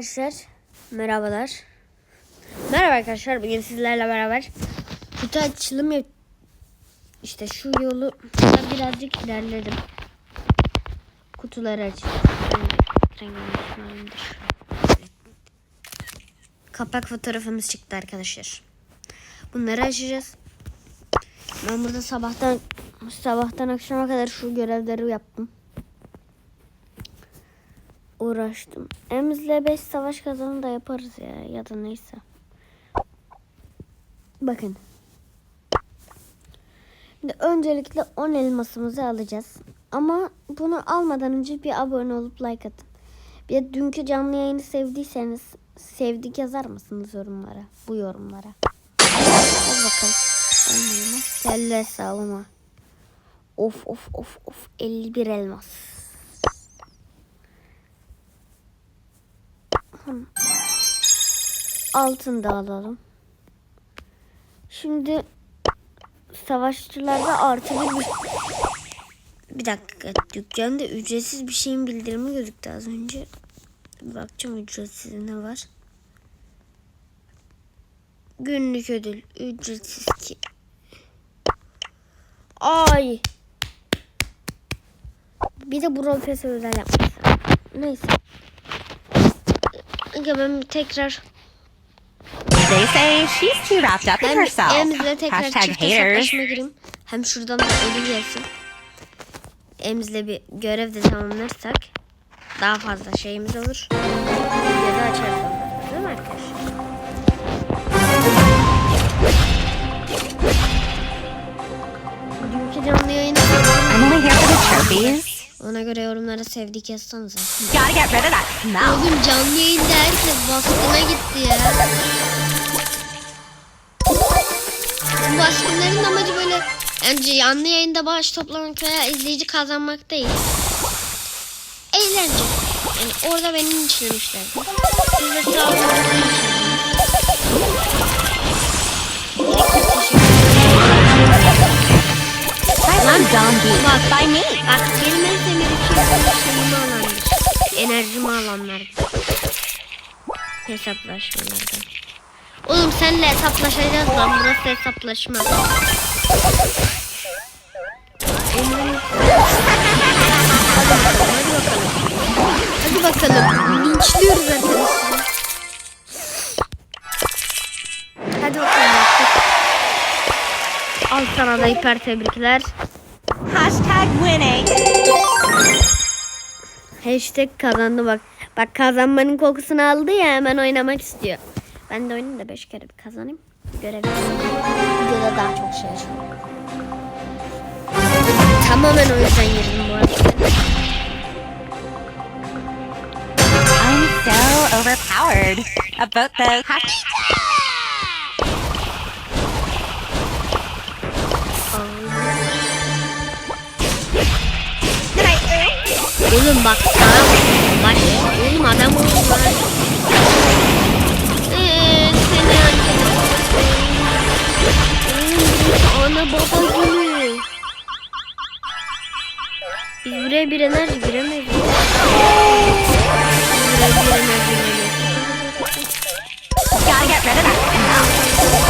Arkadaşlar merhabalar. Merhaba arkadaşlar bugün sizlerle beraber kutu açılım yap işte şu yolu birazcık ilerledim. Kutuları şuradandır. Kapak fotoğrafımız çıktı arkadaşlar. Bunları açacağız. Ben burada sabahtan sabahtan akşama kadar şu görevleri yaptım uğraştım. Emz'le 5 savaş kazanı da yaparız ya ya da neyse. Bakın. Şimdi öncelikle 10 elmasımızı alacağız. Ama bunu almadan önce bir abone olup like atın. Bir de dünkü canlı yayını sevdiyseniz sevdik yazar mısınız yorumlara? Bu yorumlara. Hadi bakalım. 10 elmas. Geldi hesabıma. Of of of of 51 elmas. Altın da alalım. Şimdi savaşçılarda artı bir, bir dakika dükkanda ücretsiz bir şeyin bildirimi gözüktü az önce. Bakacağım ücretsiz ne var. Günlük ödül ücretsiz ki. Ay. Bir de Pass özel yapmış. Neyse. Aga ben tekrar They say she's too wrapped up in herself. Emz'le tekrar Hashtag çift haters. hesaplaşma gireyim. Hem şuradan da ölü gelsin. Emz'le bir görev de tamamlarsak daha fazla şeyimiz olur. Ya da açarız onları. Değil mi arkadaşlar? Dünkü canlı yayını I'm only here for the trophies. Ona göre yorumlara sevdik yazsanıza. Gotta get rid of that smell. Oğlum canlı yayında herkes baskına gitti ya. Bu baskınların amacı böyle yani canlı yayında bağış toplamak veya izleyici kazanmak değil. Eğlence. Yani orada benim için demişler. Siz de sağ olun. Don B. Bak. By me. Bak en sevmediğim şey şeyimi alanlar. Enerjimi alanlar. Hesaplaşmalardan. Oğlum senle hesaplaşacağız lan. Burası hesaplaşma. Hadi bakalım. Hadi bakalım. Linçliyoruz arkadaşlar. Hadi bakalım. Al sana da hiper tebrikler. Hashtag winning. Hashtag kazandı bak. Bak kazanmanın kokusunu aldı ya hemen oynamak istiyor. Ben de oynayayım da 5 kere bir kazanayım. Görev. Videoda daha çok şey yaşıyorum. Tamamen o yüzden girdim bu arada. I'm so overpowered. About the hashtag. Oğlum bak sana baş. Oğlum adam oldu lan. Eee seni Oğlum, Ana baba günü. Biz buraya bir enerji giremeyiz. Biz Buraya bir enerji giremeyiz. Gotta get rid of that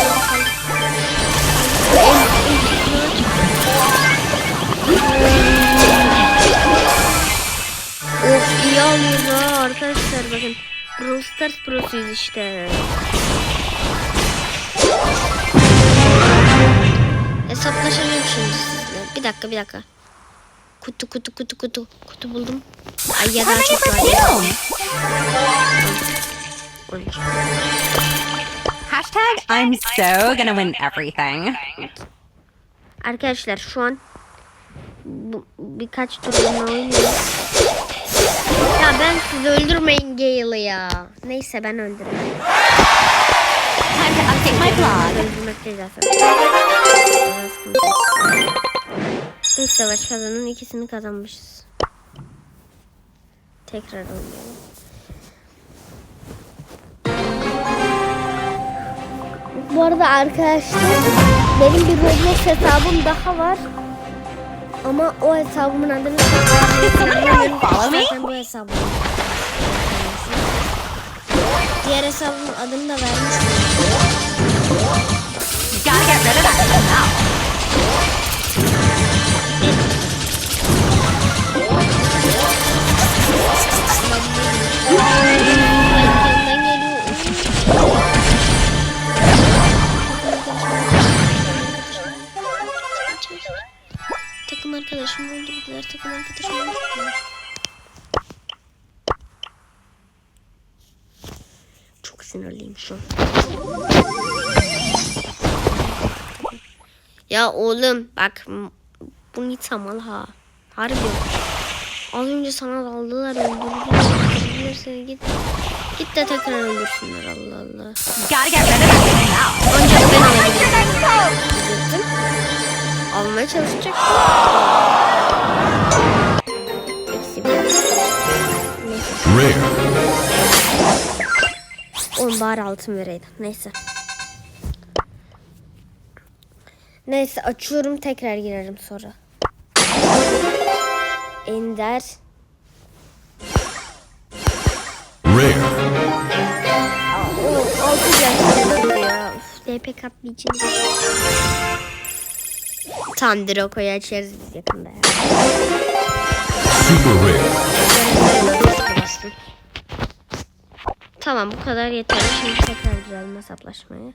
Brawl Stars Pro'suyuz işte. Hesaplaşalım şimdi sizle. Bir dakika bir dakika. Kutu kutu kutu kutu. Kutu buldum. Ay ya daha çok var. perfume? 12. Hashtag I'm so gonna win everything. Arkadaşlar şu an bu, birkaç turnuva oynuyorum. Sizi öldürmeyin Gale'ı ya. Neyse ben öldürürüm. Öldürmek değil zaten. Beş savaş kazanın ikisini kazanmışız. Tekrar oynayalım. Bu arada arkadaşlar benim bir Roblox hesabım daha var. Ama o hesabımın adını? Zaten bu hesabım. Diğer hesabın adını da vermiştim. Takım arkadaşım öldürdüler. Takım arkadaşım öldürdüler. Çok sinirliyim şu an. Ya oğlum bak bu Nita mal ha. Harbi. Az önce sana daldılar öldürdüler. seni git. Git de tekrar öldürsünler Allah Allah. Ancak ben alabilirim. Diyecektim. Almaya çalışacak. Rare. Oğlum bari altın vereydim. Neyse. Neyse açıyorum tekrar girerim sonra. Ender. Rare. DP için. Tam Drogo'yu açarız yakında ya. Super rare. Tamam bu kadar yeterli. Şimdi tekrar girelim hesaplaşmaya.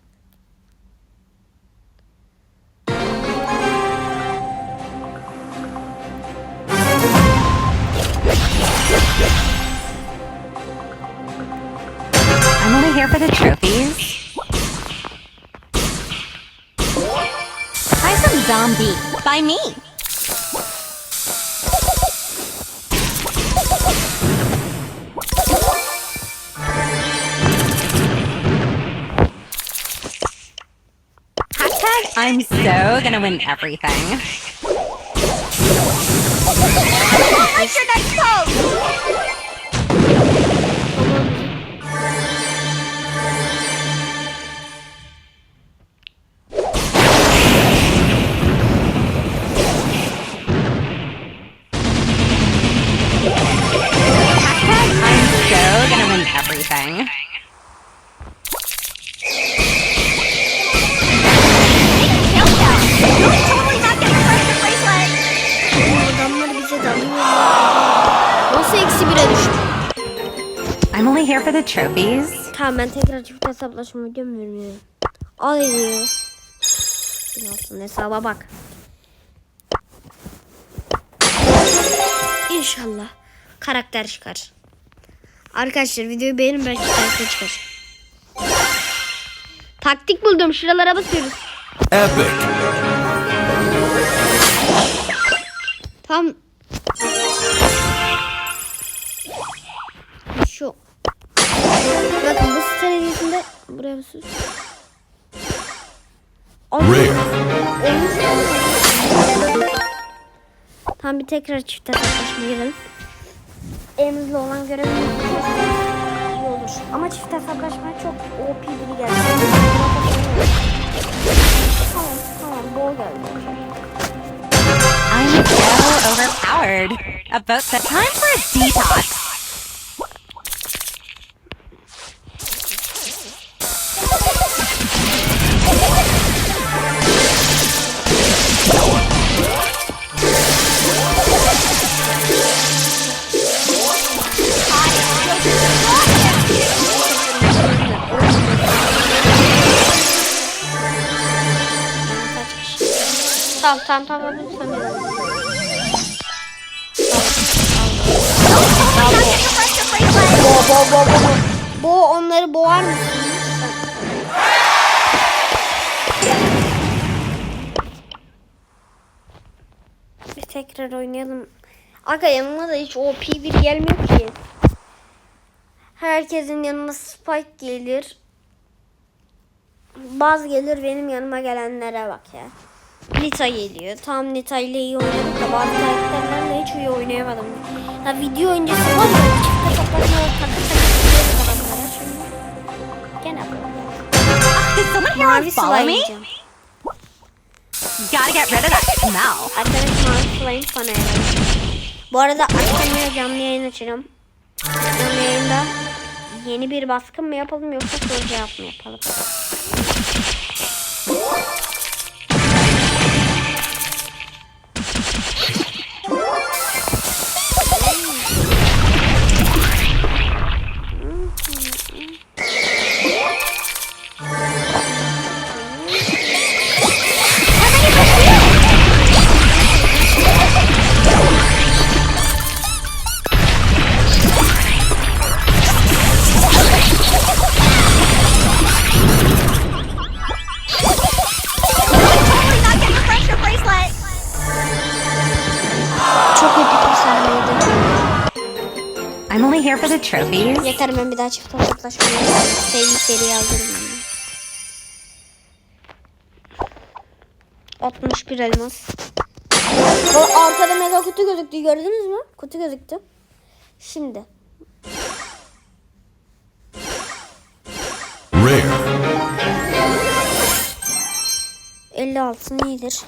I'm only here for the trophies. Try some zombie by me. I'm so gonna win everything. Your pose? Trophies. Tamam ben tekrar çift hesaplaşma videomu vermiyorum. Al hediye. Olsun hesaba bak. İnşallah karakter çıkar. Arkadaşlar videoyu beğenin belki karakter çıkar. Taktik buldum şuralara basıyoruz. Epic. Tam buraya basıyoruz. Rare. Tam bir tekrar çift hesaplaşma girelim. Elimizde olan görevimiz iyi olur. Ama çift hesaplaşma çok OP biri geldi. Tamam tamam bol geldi. I'm so overpowered. About the time for a detox. Tamam tamam tamam lütfen. Bo bo bo bo. Bo onları boğar mısın? Bir tekrar oynayalım. Aga yanıma da hiç OP bir gelmiyor ki. Herkesin yanına Spike gelir. Baz gelir benim yanıma gelenlere bak ya. Nita geliyor. Tam Nita ile iyi oynadık da bazı karakterlerle hiç iyi oynayamadım. Ya video öncesi var ya çifte toplamaya takı takı gidiyoruz adamlara şimdi. Gene here Mavi slime me? yiyeceğim. Gotta get rid of that smell. Arkadaş mavi slime bana herhalde. Bu arada akşam yine canlı yayın açacağım. Canlı yayında Yeni bir baskın mı yapalım yoksa soru cevap mı yapalım? For the trophies. Yeter ben bir daha çift seriyi aldırırım. ben. 61 elmas. Bu arkada mega kutu gözüktü gördünüz mü? Kutu gözüktü. Şimdi Rare. 56 iyidir.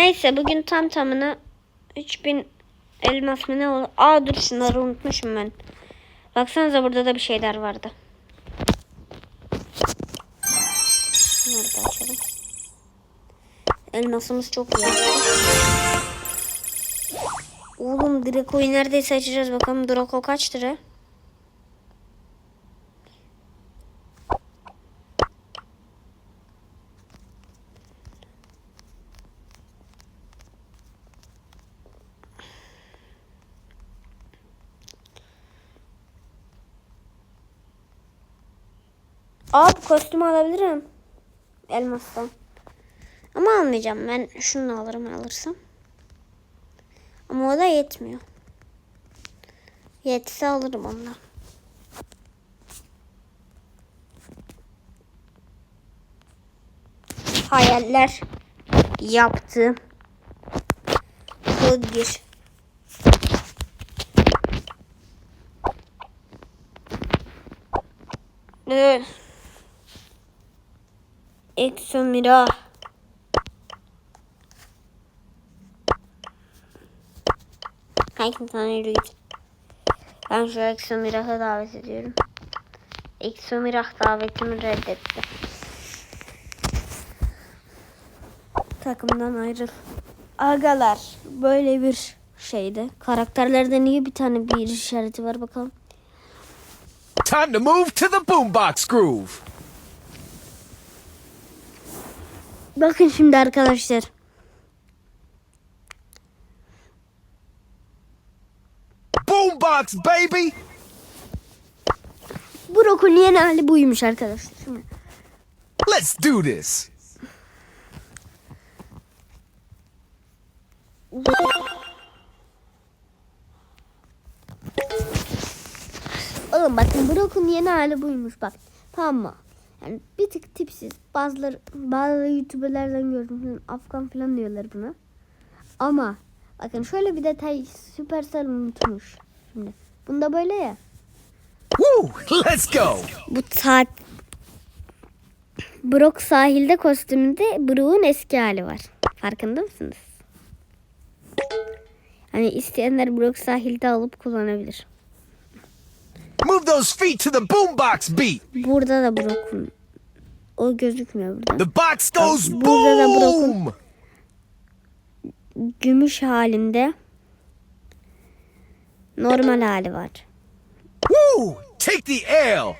Neyse bugün tam tamına 3000 elmas mı ne olur? Aa dur şunları unutmuşum ben. Baksanıza burada da bir şeyler vardı. Bunları da açalım. Elmasımız çok iyi. Oğlum Draco'yu neredeyse açacağız bakalım. Draco kaç lira? Aa bu kostümü alabilirim. Elmastan. Ama almayacağım. Ben şunu alırım alırsam. Ama o da yetmiyor. Yetse alırım ondan. Hayaller yaptım. Kod gir. Evet. Exomira. Hangi tane yürü. Ben şu Exomirah'ı davet ediyorum. Exomirah davetimi reddetti. Takımdan ayrıl. Agalar böyle bir şeydi. Karakterlerde niye bir tane bir işareti var bakalım. Time to move to the boombox groove. Bakın şimdi arkadaşlar. Boombox, baby! Brock'un yeni hali buymuş arkadaşlar. Şimdi. Let's do this. Oğlum bakın Brock'un yeni hali buymuş bak. Tamam mı? Yani bir tık tipsiz. Bazıları bazı youtuberlerden gördüm. Afgan falan diyorlar buna. Ama bakın şöyle bir detay Supercell unutmuş. Şimdi bunda böyle ya. Woo! Let's go! Bu saat Brock sahilde kostümünde Brock'un eski hali var. Farkında mısınız? Hani isteyenler Brock sahilde alıp kullanabilir. Move those feet to the boombox beat. Burada da Brock'un o gözükmüyor burada. The box goes Burada da boom! Gümüş halinde normal hali var. Woo! Take the L.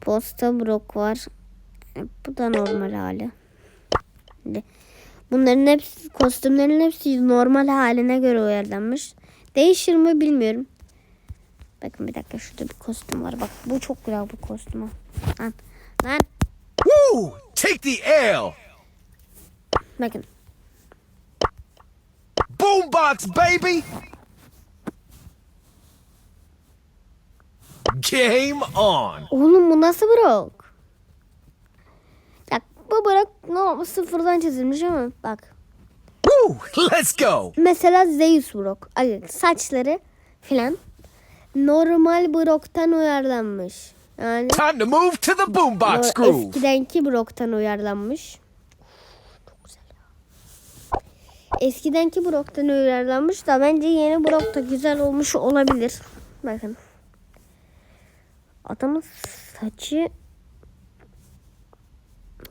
Posta Brock var. E, Bu da normal hali. Bunların hepsi kostümlerin hepsi normal haline göre uyarlanmış. Değişir mi bilmiyorum. Bakın bir dakika şurada bir kostüm var. Bak bu çok güzel bu kostüm. ha. Lan, lan Woo! Take the L. bakın. Boombox, baby! Game on! Oğlum bu nasıl Brock? Bak bu Brock normal sıfırdan çizilmiş ama bak. Woo! Let's go! Mesela Zeus Brock. Ay, saçları filan. normal bloktan uyarlanmış. Yani Time to move to the boombox groove. eskidenki bloktan uyarlanmış. Eskidenki bloktan uyarlanmış da bence yeni blok da güzel olmuş olabilir. Bakın. Adamın saçı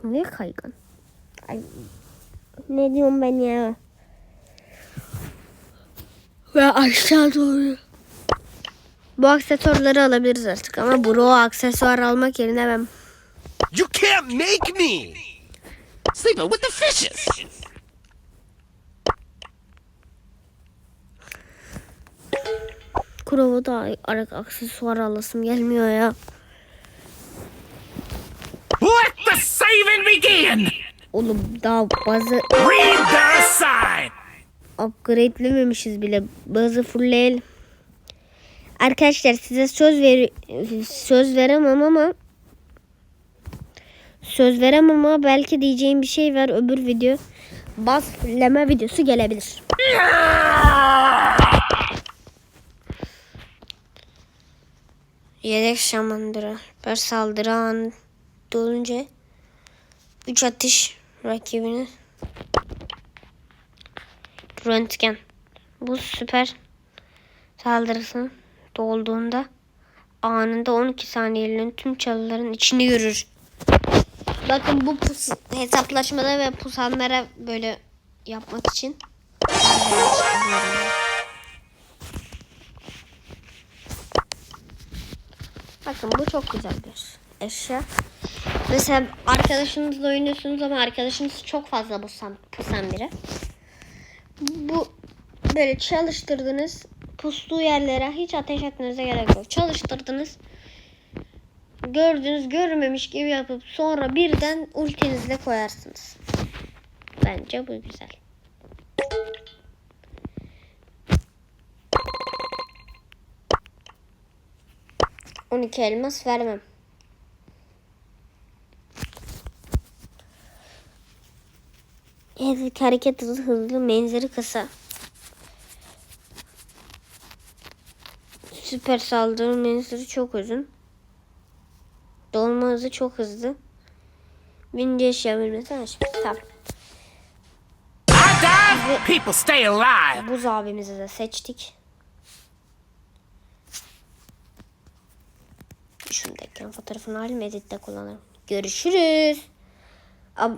ne kaygan. Ay, ne diyorum ben ya? Ve aşağı doğru. Bu aksesuarları alabiliriz artık ama bro aksesuar almak yerine ben You can't make me. Sleeping with the fishes. Kurov'a da arak aksesuar alasım gelmiyor ya. Oğlum daha bazı upgrade'lememişiz bile. Bazı fullleyelim. Arkadaşlar size söz ver söz veremem ama söz veremem ama belki diyeceğim bir şey var öbür video. Baz fulleme videosu gelebilir. Yedek şamandıra. Per saldırı an dolunca 3 atış rakibini röntgen. Bu süper saldırısının dolduğunda anında 12 saniyeliğine tüm çalıların içini görür. Bakın bu pus hesaplaşmada ve pusanlara böyle yapmak için. Bakın bu çok güzel bir eşya. Mesela arkadaşınızla oynuyorsunuz ama arkadaşınız çok fazla pusan, pusan biri. Bu böyle çalıştırdınız. Pustuğu yerlere hiç ateş etmenize gerek yok. Çalıştırdınız. Gördünüz görmemiş gibi yapıp sonra birden ultinizle koyarsınız. Bence bu güzel. On iki elmas vermem. Evet, hareket hızı hızlı, menzili kısa. Süper saldırı menzili çok uzun. Dolma hızı çok hızlı. Birinci eşya bilmesi açık. Tamam. People stay alive. Buz abimizi de seçtik. Şunu da ekran fotoğrafını alayım editte kullanırım. Görüşürüz. Ab-